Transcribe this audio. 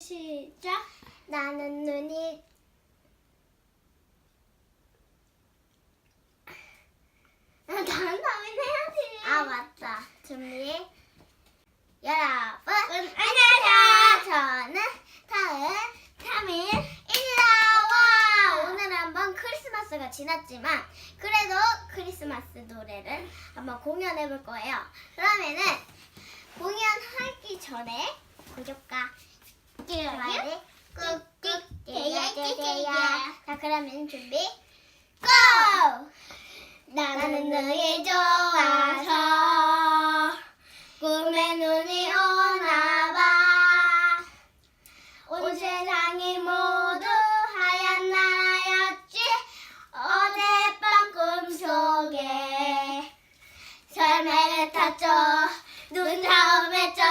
시작. 나는 눈이 아, 다른 다음에 해야지. 아 맞다. 준비. 여러분 안녕하세요. 저는 다은 타민입니다. 와 오늘 한번 크리스마스가 지났지만 그래도 크리스마스 노래를 한번 공연해 볼 거예요. 그러면은 공연하기 전에 구독과 좋아요 꾹꾹 눌러주세요. 자 그러면 준비 고! 나는 눈이 좋아서 탔죠. 눈 다음했죠